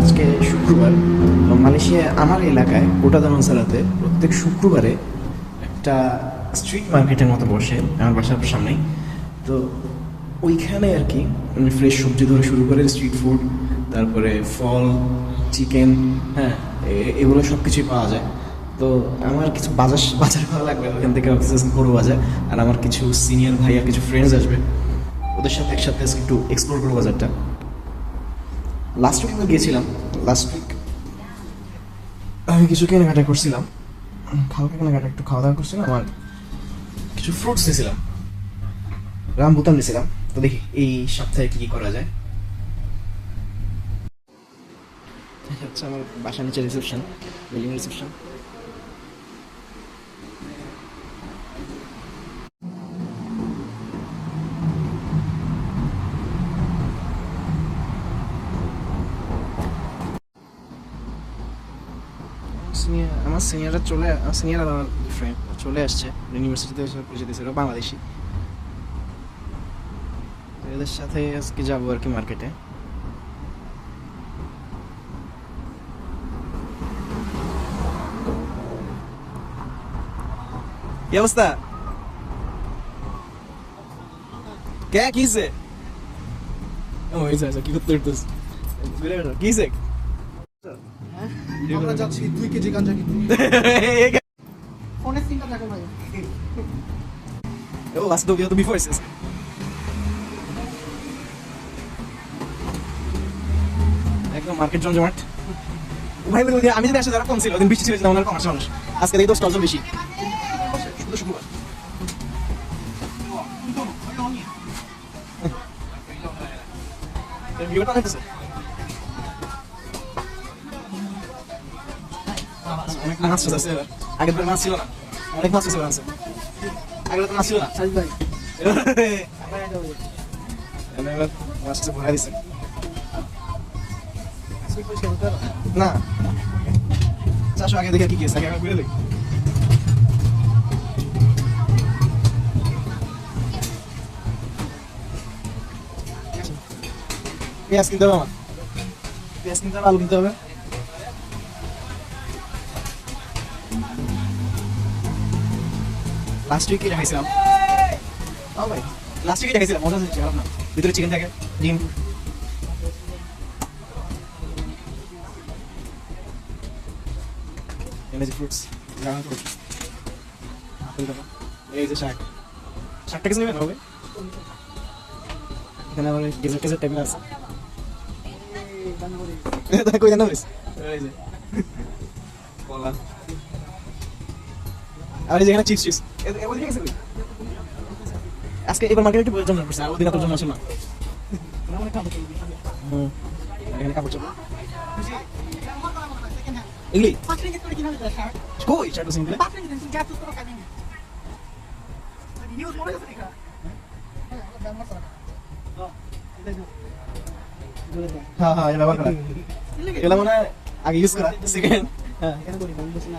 আজকে শুক্রবার। মালয়েশিয়া আমার এলাকায় কোটা দামানসারাতে প্রত্যেক শুক্রবারে একটা স্ট্রিট মার্কেটের মতো বসে আমার বাসার সামনেই তো ওইখানে আর কি ফ্রেশ সবজি ধরে শুরু করে স্ট্রিট ফুড তারপরে ফল চিকেন হ্যাঁ এগুলো সব কিছুই পাওয়া যায়। তো আমার কিছু বাজার বাজার ভালো লাগবে, ওখান থেকে অক্সিজেন করব বাজার, আর আমার কিছু সিনিয়র ভাই আর কিছু ফ্রেন্ডস আসবে। ওদের সাথে একসাথে একটু এক্সপ্লোর করব বাজারটা। লাস্ট উইক আমরা গিয়েছিলাম লাস্ট উইক আমি কিছু কেনাকাটা করছিলাম। হালকা কেনাকাটা, একটু খাওয়া দাওয়া করছিলাম, আর কিছু ফ্রুটস নিয়েছিলাম। রামবুতান নিয়েছিলাম। তো দেখি, এই সপ্তাহে কি কি করা যায়। হচ্ছে আমার বাসার নিচে রিসেপশন বিল্ডিং রিসেপশন সিনিয়র আমার সিনিয়ররা চলে সিনিয়র আমার ফ্রেন্ড চলে আসছে ইউনিভার্সিটিতে পরিচিত ছিল বাংলাদেশি। এদের সাথে আজকে যাব আর কি মার্কেটে কি অবস্থা? কে কিসে ও, এই যা কি করতে কিসে আমরা যাচ্ছি দুই কেজি গাঞ্জা কিনতে। ফোনের সিমটা দেখো ভাই। last video to before sis. একদম মার্কেট জমজমাট। ভাই বলি আমি যদি আসে যারা কম ছিল ওদিন বৃষ্টি ছিল যেমন কম আসে মানুষ। আজকে দেখি দশ টলজন বেশি। শুধু শুক্রবার। ভিডিওটা দেখতেছে অনেক মাছ আছে এবার। আগের বার মাছ ছিল না। অনেক মাছ আছে আছে। বার তো মাছ ছিল না। সাজিদ ভাই। এবার মাছটা ভরা দিছে। না। আগে দেখে কি গেছে আগে ঘুরে দেখি। পেঁয়াজ কিনতে হবে আমার। পেঁয়াজ কিনতে হবে আলু কিনতে হবে। লাস্ট উইকে দেখাইছিলাম। ও ভাই লাস্ট উইকে দেখাইছিলাম। মজা হচ্ছে খারাপ না ভিতরে চিকেন থাকে ডিম। Energy fruits dragon fruit apple দেখো এই যে শাক। শাকটা কিছু নেবেন হবে এখানে আবার ডেজার্ট টেজার্ট টেবিল আছে। কই জানা কলা। আর এই যে এখানে চিপস চিপস আজকে এবার মার্কেটে একটু জমা পড়ছে আর ওদিন জমা আসে না। হুম। এখানে কাপড় চোপড়। এগুলি? কই? সিম্পল মনে আছে দেখা হ্যাঁ হ্যাঁ এটা ব্যবহার করা। এগুলো মানে আগে ইউজ করা। সেকেন্ড হ্যাঁ। না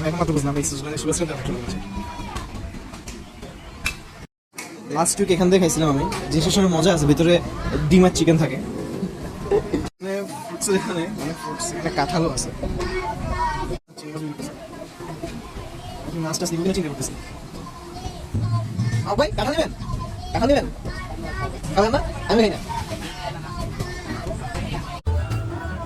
আমি এখন মাত্র বুঝলাম এই থাকে লাস্ট উইক এখান থেকে খাইছিলাম আমি। জিনিসের সঙ্গে মজা আছে ভিতরে ডিম আর চিকেন থাকে। মানে এখানে মানে এখানে কাঁঠালও আছে। মাছ টাছ নিয়ে চিন্তা করতেছি। আও ভাই কাঁঠাল নেবেন? কাঁঠাল নেবেন? কাঁঠাল না? আমি খাই না।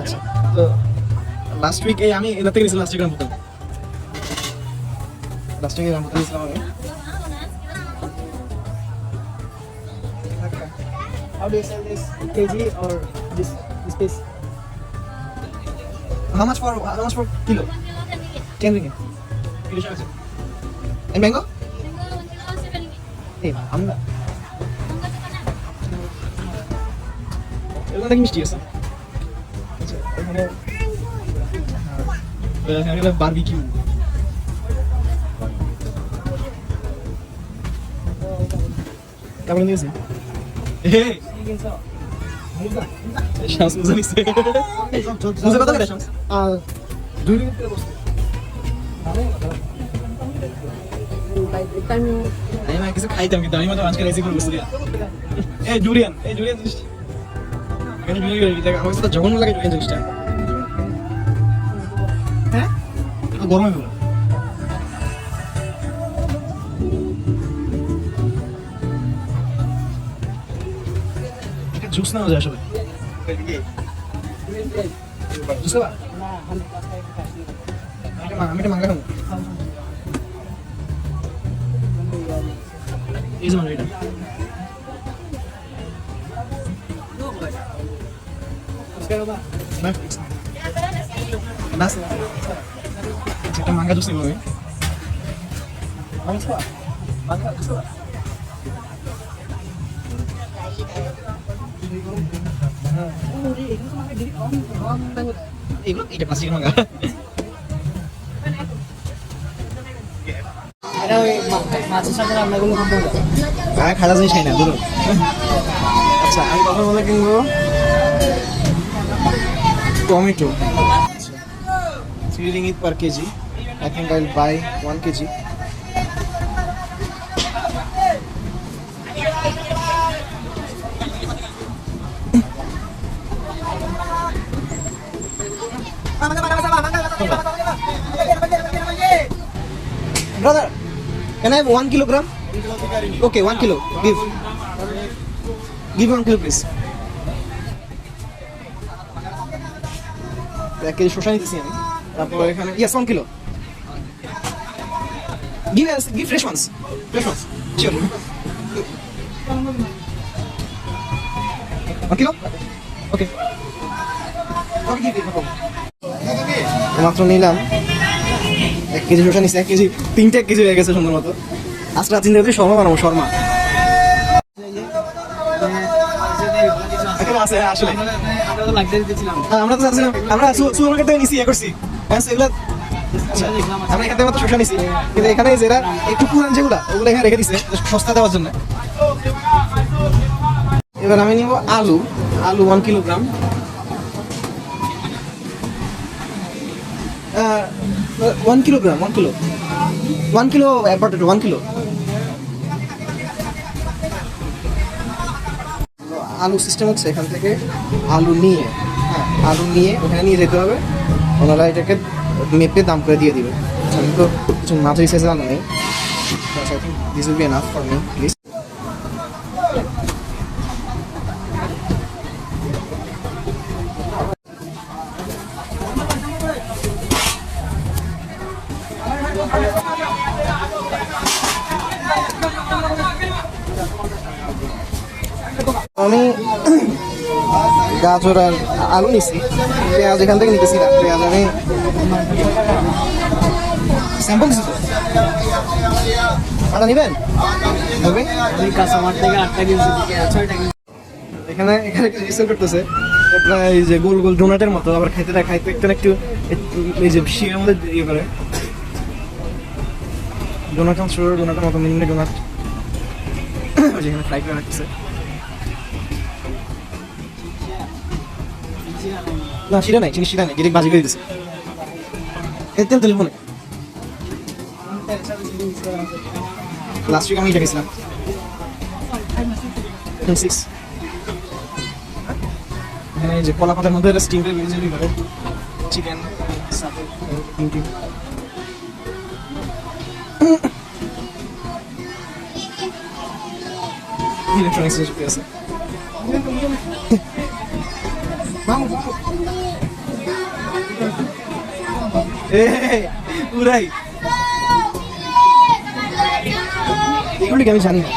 আচ্ছা তো লাস্ট উইক আমি এটা থেকে লাস্ট উইক রামপুতাম লাস্ট উইক রামপুতাম ছিলাম আমি How do you sell this? KG or this this piece? How much for how much for kilo? Ten ringgit. Kilo siya kasi. And mango? এই আমরা এগুলো নাকি মিষ্টি আছে আচ্ছা এখানে এখানে বারবিকিউ কেমন দিয়েছে শামস মুজা নিছে মুজা কত করে শামস দুই মিনিট করে বসতে আমি না কিছু খাইতাম কিন্তু আমি মতো আজকে রেসি করে বসে এই ডুরিয়ান এই ডুরিয়ান জিনিস এখানে ডুরিয়ান এটা আমার সাথে জঘন্য লাগে ডুরিয়ান জিনিসটা হ্যাঁ গরমে গরম জুস না যায় আসলে জুস খাবা আমি এটা মাঙ্গা খাব এই যে এটা Nas. Kita mangga ওই মাছের সাথে খাই না আচ্ছা আমি কথা বলে কিনবো। Tomato three ringgit per K G I think I buy one K G Brother, can I have one kilogram? Okay, one kilo. Give. Give one kilo, please. এক কেজি শসা নিতেছি আমি। তারপর এখানে? Yes one kilo give give fresh ones fresh ones sure one kilo okay okay give মাত্র নিলাম। এক KG শসা নিচ্ছে এক কেজি তিনটে এক কেজি হয়ে গেছে সুন্দর মতো। আজকে চিন্তা করছি শর্মা বানাবো শর্মা। হ্যাঁ, তো আমরা নিছি ইয়ে আচ্ছা, আমরা শসা নিছি। কিন্তু এখানে যেটা একটু ওগুলো এখানে রেখে সস্তা দেওয়ার জন্য। এবার আমি নিব আলু। আলু one kilogram one kilogram one kilo one kilo potato one kilo আলু সিস্টেম হচ্ছে এখান থেকে আলু নিয়ে হ্যাঁ আলু নিয়ে ওখানে নিয়ে যেতে হবে। ওনারা এটাকে মেপে দাম করে দিয়ে দিবে। আমি তো কিছু মাঝারি সাইজের আলু নেই। This will be enough for me please আমি গাজর আর আলু নিছি। পেঁয়াজ এখান থেকে নিতেছি না পেঁয়াজ আমি স্যাম্পল দিছি তো। আটা নিবেন? হবে? কাঁচামার থেকে আটটা কিনছি ছয়টা এখানে এখানে একটু রিসেল করতেছে। এই যে গোল গোল ডোনাটের মতো আবার খাইতে না খাইতে একটু একটু এই যে মধ্যে ইয়ে করে। ডোনাট ডোনাটের মতো মিনি ডোনাট যেখানে ফ্রাই করে রাখতেছে। না শিরা নাই চিনি শিরা নাই, যেটা বাজি করে দিছে। তেল তেল, মনে। লাস্ট উইক আমি এটা গেছিলাম সিক্স এখানে এই যে কলা পাতার মধ্যে স্টিম করে ইলেকট্রনিক্স আছে। উড়াই এগুলি আমি জানি না।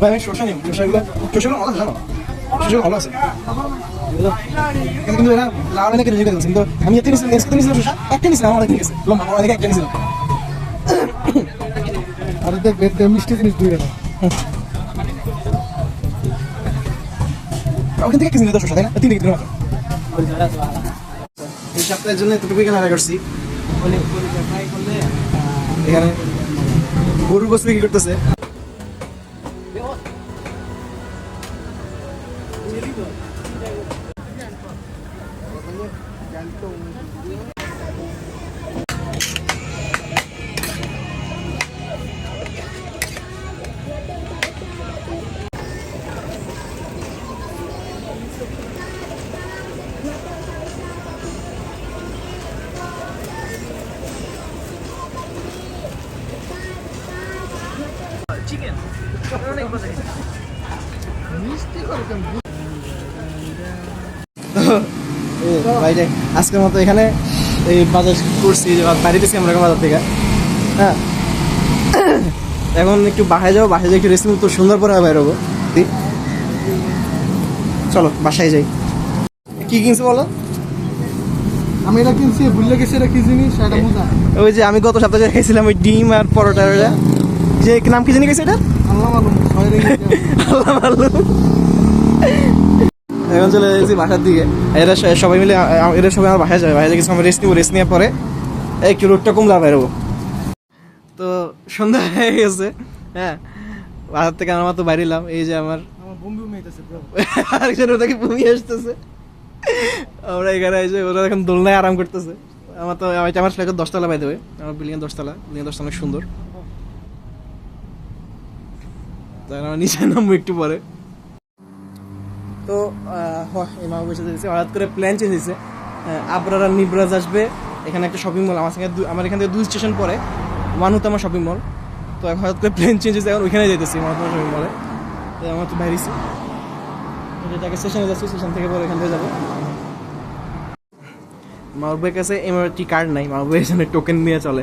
ভাই আমি শসা নিব শসাগুলো শসাগুলো ভালো শসাগুলো ভালো আছে। কিন্তু কিন্তু এরা কিন্তু আমি এতে নিছিলাম এসকে নিছিলাম শসা একটা নিছিলাম আমার ঠিক আছে লম্বা আমার দিকে একটা নিছিলাম আর দেখ বেদ মিষ্টি জিনিস দুই না ওখান থেকে কিছু শসা তাই না? তিন দিকে এই সপ্তাহের জন্য এতটুকুই কেনাকাটা করছি। এখানে গরুর গোস বিক্রি করতেছে। Antong. বাইরে আজকের মতো এখানে এই বাজার করছি যে বাড়িতেছি আমরা বাজার থেকে। হ্যাঁ? এখন একটু বাসায় যাব বাসায় যাই একটু রেস্ট তো সুন্দর পরে বাইর হব চলো বাসায় যাই। কি কিনছো বলো? আমি এটা কিনছি ভুলে গেছি এটা কি জিনিস এটা মোজা। ওই যে আমি গত সপ্তাহে খাইছিলাম ওই ডিম আর পরোটা ওটা যে নাম কি জানি গেছে এটা? আল্লাহ মালুম আল্লাহ। এখন চলে এসেছি বাসার দিকে। এরা সবাই মিলে এরা সবাই আমার বাসায় যাবে। বাসায় কিছু আমরা রেস্ট নিবো রেস্ট নেওয়ার পরে এই একটু রোডটা কমলা বেরোবো। তো সন্ধ্যা হয়ে গেছে হ্যাঁ। বাজার থেকে আমার তো বাইরেলাম এই যে আমার আরেকজন ওটাকে বমি আসতেছে। আমরা এখানে এসে ওরা এখন দোলনায় আরাম করতেছে। আমার তো আমার আমার দশতলা পাই দেবে আমার বিল্ডিং দশতলা। বিল্ডিং দশতলা অনেক সুন্দর। তাই আমরা নিচে নামবো একটু পরে। তো আহ, হ- এই বসে দিয়েছে হঠাৎ করে প্ল্যান চেঞ্জ হয়েছে। আবরার আর নিবরাজ আসবে এখানে একটা শপিং মল আমার সঙ্গে আমার এখান থেকে দুই স্টেশন পরে আমার শপিং মল তো এখন হঠাৎ করে প্ল্যান চেঞ্জ হয়েছে এখন ওইখানে যেতেছি মানতমা শপিং মলে তো আমার তো বাইরেছি যেটাকে স্টেশনে যাচ্ছি স্টেশন থেকে পরে এখান থেকে যাব। মাহবুবের কাছে এমআরটি কার্ড নাই মাহবুবের এখানে টোকেন নিয়ে চলে।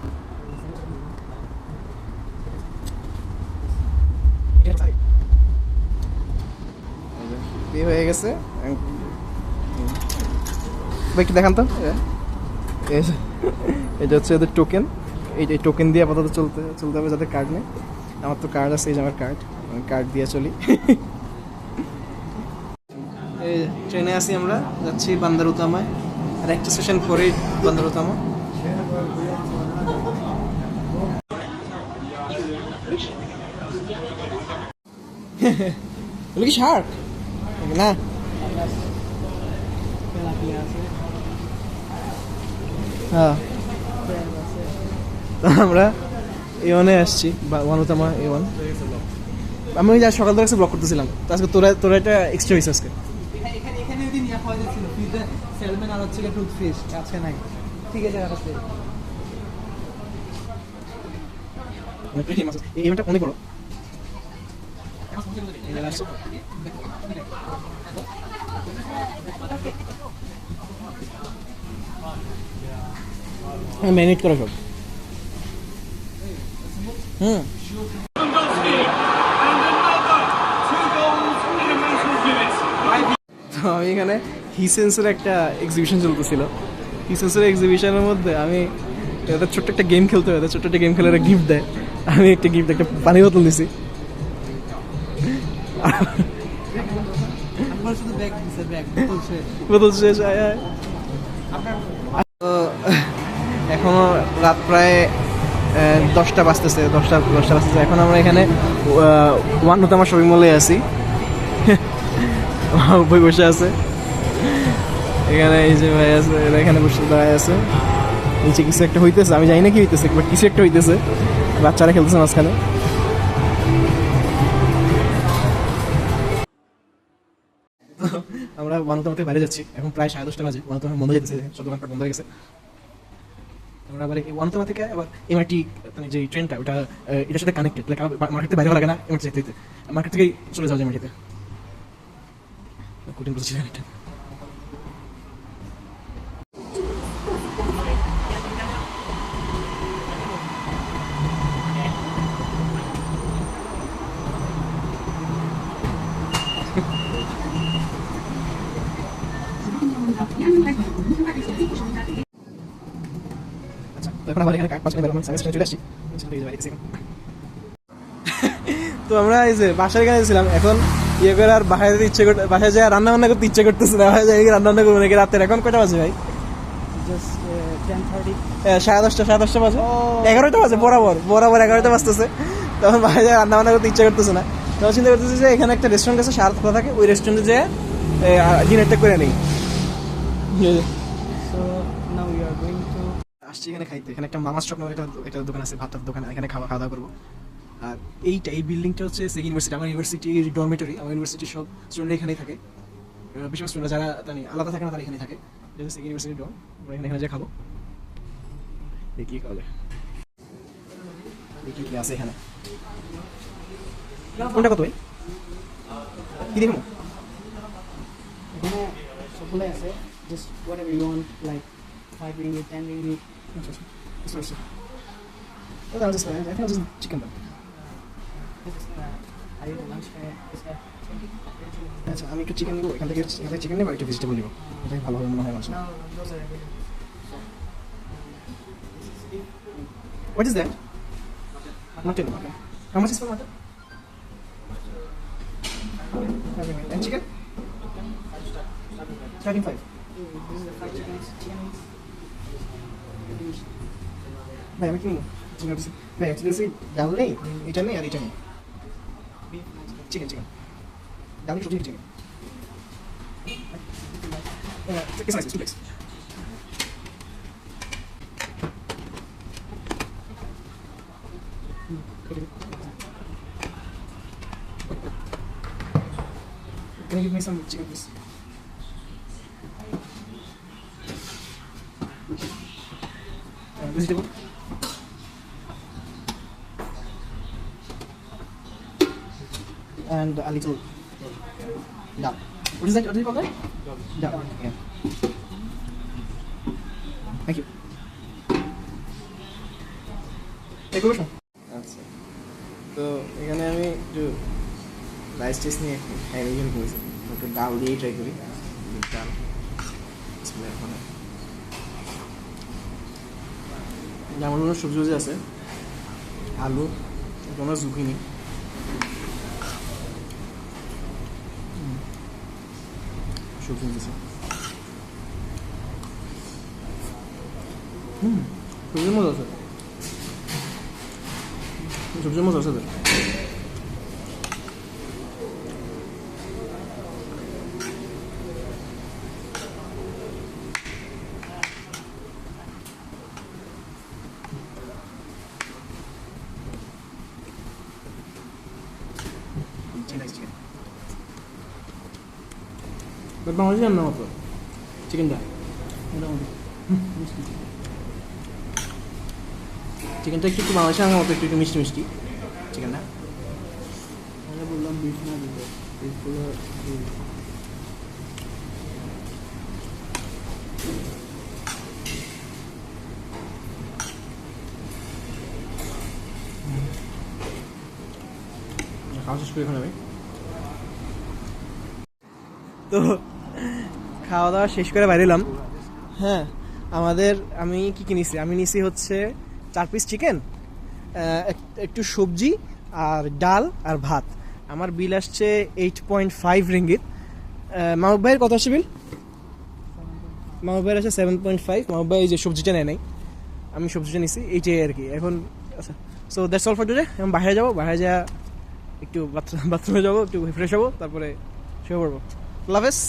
বিয়ে হয়ে গেছে। একটু দেখান তো। এটা হচ্ছে এদের টোকেন এই যে টোকেন দিয়ে আপাতত চলতে চলতে হবে যাদের কার্ড নেই আমার তো কার্ড আছে, এই যে আমার কার্ড কার্ড দিয়ে চলি। এই ট্রেনে আছি আমরা, যাচ্ছি বান্দারুতামায়। আর একটা স্টেশন পরেই বান্দারুতামা। এগুলো কি শার্ক না হ্যাঁ তো আমরা এ ওয়ানে আসছি ওয়ানুতামা এ ওয়ান আমি ওই আজ সকাল থেকে ব্লক করতেছিলাম। তো আজকে তোরা তোরা এটা এক্সট্রা হয়েছে আজকে। অনেক বড়। ম্যানেজ করা সব হুম। তো আমি এখানে হিসেন্সের একটা এক্সিবিশন চলতেছিল। হিসেন্সের এক্সিবিশনের মধ্যে আমি ছোট্ট একটা গেম খেলতে হয় ছোট্ট একটা গেম খেলে একটা গিফট দেয়। আমি একটা গিফট একটা পানি বোতল দিছি। বোতল শেষ। এখনও রাত প্রায় দশটা বাজতেছে দশটা দশটা বাজতেছে। এখন আমরা এখানে ওয়ান আমার শপিং মলে আছি। বই বসে আছে। এখানে এই যে ভাই আছে এরা এখানে বসে দাঁড়ায় আছে। নিচে কিছু একটা হইতেছে আমি জানি না কি হইতেছে বাট কিছু একটা হইতেছে। বাচ্চারা খেলতেছে মাঝখানে। আমরা বানুতমা থেকে বাইরে যাচ্ছি, এখন প্রায় সাড়ে দশটা বাজে বানুতমা বন্ধ যেতেছে সব দোকানপাট বন্ধ হয়ে গেছে। আমরা আবার এই ওয়ানতমা থেকে আবার এমআরটি মানে যে ট্রেনটা ওটা এটার সাথে কানেক্টেড লাইক মার্কেট বাইরে লাগে না এমআরটি যেতে মার্কেট থেকেই চলে যাওয়া যায় এমআরটিতে কঠিন বলছি এটা আচ্ছা তো এখন আবার এখানে পাঁচ মিনিট বেরোলাম সার্ভিস চলে আসছি চলে গেছে বাইরে গেছি এখন। তো আমরা এই যে বাসায় এখানে ছিলাম এখন ইয়ে করে আর বাসায় যেতে ইচ্ছে করতে বাসায় যায় রান্না বান্না করতে ইচ্ছে করতেছে না বাসায় যাই রান্না বান্না করব নাকি রাতের? এখন কয়টা বাজে ভাই? এ, সাড়ে দশটা সাড়ে দশটা বাজে? এগারোটা বাজে বরাবর বরাবর এগারোটা বাজতেছে। তখন বাসায় যায় রান্না বান্না করতে ইচ্ছে করতেছে না। তখন চিন্তা করতেছে যে এখানে একটা রেস্টুরেন্ট আছে সারা খোলা থাকে ওই রেস্টুরেন্টে যেয়ে ডিনারটা করে নেই। আসছি এখানে খাইতে। এখানে একটা মামাস চক নামের একটা একটা দোকান আছে, ভাতের দোকান, এখানে খাওয়া খাওয়া দাওয়া করব। আর এইটা এই বিল্ডিংটা হচ্ছে সেক ইউনিভার্সিটি আমার ইউনিভার্সিটির ডরমেটরি আমার ইউনিভার্সিটির সব স্টুডেন্ট এখানেই থাকে। বেশিরভাগ স্টুডেন্ট যারা মানে আলাদা থাকে না, তারা এখানে থাকে। যেহেতু সেক ইউনিভার্সিটির ডর আমরা এখানে এখানে যা খাব। দেখি খাওয়া যায়। দেখি কি আছে এখানে। কোনটা কত ভাই? কি দেখব? এখানে সবগুলোই আছে। Just whatever you want like five ringgit ten ringgit আচ্ছা আচ্ছা বুঝতে পারছি Well, I'll just, I think I'll just chicken though. Are you lunch আচ্ছা আমি একটু চিকেন নেবো এখান থেকে এখান থেকে চিকেন নেবো আর একটু ভেজিটেবল নেবো এটাই ভালো হবে মনে হয় আমার No, those are available. What is that mutton okay how much is for mutton and chicken starting five This is the fried chicken. Chicken wings. ভাই আমি কি নেবো চিকেন ভাই অ্যাকচুয়ালি ডাল নেই এটা নেই আর এটা নেই Beef. চিকেন চিকেন ডাল নেই সবজি chicken It's nice, it's two legs. Can you give me some chicken, please? Uh, vegetable? And a little dal. What is that? What do you call that? Dal. Yeah. Thank you. এই করব আচ্ছা তো এখানে আমি একটু rice test নিয়ে arrangement করেছি একটু ডাল দিয়েই ট্রাই করি ডাল। আমার মনে সবজি সবজি আছে আলু কোনো জুকিনি সবজি আছে হুম সবজির মজা আছে সবজির মজা আছে তো বাংলাদেশি রান্না মতো চিকেনটা মোটামুটি চিকেনটা একটু একটু বাংলাদেশি রান্নার মতো একটু একটু মিষ্টি মিষ্টি চিকেনটা বললাম বিফ না দিতে বিফগুলো খাওয়া শেষ করে এখন আমি তো খাওয়া দাওয়া শেষ করে বাইরে এলাম। হ্যাঁ। আমাদের আমি কি কি নিছি? আমি নিছি হচ্ছে চার পিস চিকেন একটু সবজি আর ডাল আর ভাত। আমার বিল আসছে eight point five ringgit Mahbub ভাইয়ের কত আসছে বিল মাহবুব ভাইয়ের আছে সেভেন পয়েন্ট ফাইভ মাহবুব ভাই এই যে সবজিটা নেয় নাই। আমি সবজিটা নিছি এইটাই আর কি। এখন আচ্ছা so that's all for today এখন বাইরে যাব বাইরে যা একটু বাথরুমে যাব একটু ফ্রেশ হব তারপরে শুয়ে পড়ব। লাভেস